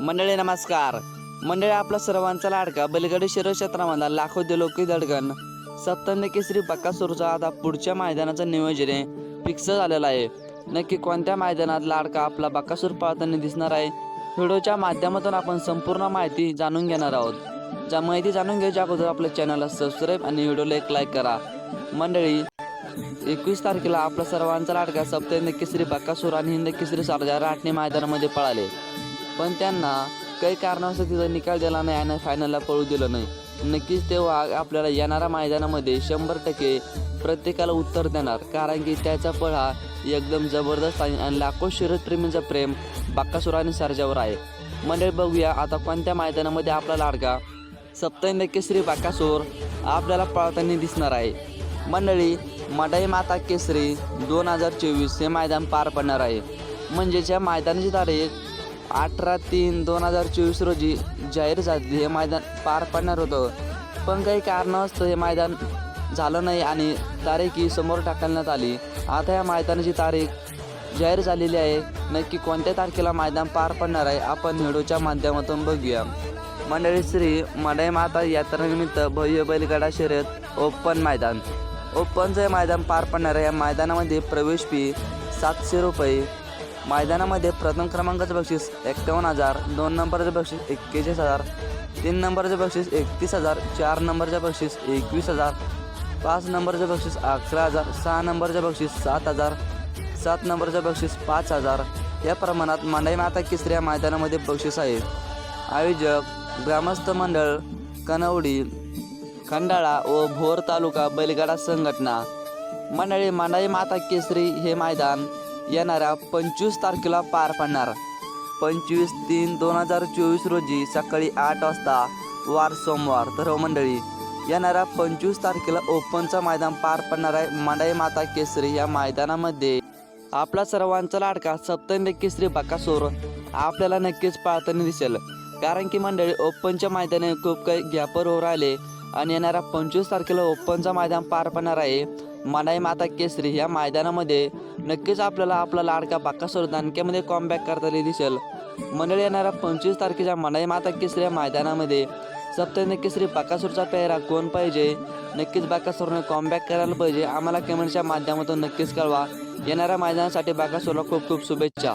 मंडळी नमस्कार. मंडळी आपला सर्वांचा लाडका बलगडी शरीर क्षेत्रामधला लाखो दिलोकी दडगण सप्तंद केसरी बक्कासूरचा आता पुढच्या मैदानाचं नियोजन आहे. फिक्स झालेलं आहे. नक्की कोणत्या मैदानात लाडका आपला बक्कासूर पाळताना दिसणार आहे? व्हिडिओच्या माध्यमातून आपण संपूर्ण माहिती जाणून घेणार आहोत. ज्या माहिती जाणून घ्यायच्या अगोदर आपल्या चॅनलला सबस्क्राईब आणि व्हिडिओला एक लाईक करा. मंडळी एकवीस तारखेला आपला सर्वांचा लाडका सप्तहिंद केसरी बक्कासूर आणि हिंद केसरी सारजा राटणी मैदानामध्ये पळाले. पण त्यांना काही कारणास्तव तिचा निकाल दिला नाही आणि फायनलला पळू दिलं नाही नक्कीच तेव्हा आपल्याला येणाऱ्या मैदानामध्ये शंभर टक्के प्रत्येकाला उत्तर देणार. कारण की त्याचा पळ हा एकदम जबरदस्त आहे आणि लाखो शर्यतप्रेमींचं प्रेम बक्कासूर आणि सर्जावर आहे. मंडळी बघूया आता कोणत्या मैदानामध्ये आपला लाडका सप्तहिंद केसरी बाक्कासूर आपल्याला पळताना दिसणार आहे. मंडळी मडाई माता केसरी दोन हजार चोवीस हे मैदान पार पडणार आहे. म्हणजेच या मैदानाची तारीख अठरा तीन दोन हजार चोवीस रोजी जाहीर झाली हे मैदान पार पडणार होतं. पण काही कारणास्तव हे मैदान झालं नाही आणि तारीख ही समोर टाकण्यात आली. आता या मैदानाची तारीख जाहीर झालेली आहे. नक्की कोणत्या तारखेला मैदान पार पडणार आहे आपण व्हिडिओच्या माध्यमातून बघूया. मंडळी श्री मडाई माता यात्रेनिमित्त भव्य बैलगाडा शर्यत ओपन मैदान. ओपनचं हे मैदान पार पडणार आहे. या मैदानामध्ये प्रवेश फी सातशे रुपये मैदानामध्ये प्रथम क्रमांकाचं बक्षीस एक्कावन्न हजार दोन नंबरचं बक्षीस एक्केचाळीस हजार तीन नंबरचं बक्षीस एकतीस हजार चार नंबरचं बक्षीस एकवीस हजार पाच नंबरचं बक्षीस अकरा हजार सहा नंबरचं बक्षीस सात हजार सात नंबरचं बक्षीस पाच हजार. या प्रमाणात मांडाई माता केसरी या मैदानामध्ये बक्षीस आहे. आयोजक ग्रामस्थ मंडळ कनवडी खंडाळा व भोर तालुका बैलगाडा संघटना. मंडळी मांडाई माता केसरी हे मैदान येणाऱ्या पंचवीस तारखेला पार पडणार. पंचवीस तीन दोन हजार चोवीस रोजी सकाळी आठ वाजता वार सोमवार. तर हो मंडळी येणाऱ्या पंचवीस तारखेला ओपनचं मैदान पार पडणार आहे मंडाई माता केसरी या मैदानामध्ये. आपला सर्वांचा लाडका सप्तंद केसरी बकासूर आपल्याला नक्कीच पाळताना दिसेल. कारण की मंडळी ओपनच्या मैदाने खूप काही गॅपर होऊ राहिले आणि येणाऱ्या पंचवीस तारखेला ओपनचं मैदान पार पडणार आहे मनाई माता केसरी या मैदानामध्ये. नक्कीच आपल्याला आपला लाडका बाकासूर दानक्यामध्ये कॉमबॅक करताना दिसेल. मंडळी येणाऱ्या पंचवीस तारखेच्या मनाई माता केसरी या मैदानामध्ये सप्तहिंद केसरी बाकासूरचा पेहरा कोण पाहिजे? नक्कीच बाकासूरने कॉमबॅक करायला पाहिजे. आम्हाला कमेंटच्या माध्यमातून नक्कीच कळवा. येणाऱ्या मैदानासाठी बाकासूरला खूप खूप शुभेच्छा.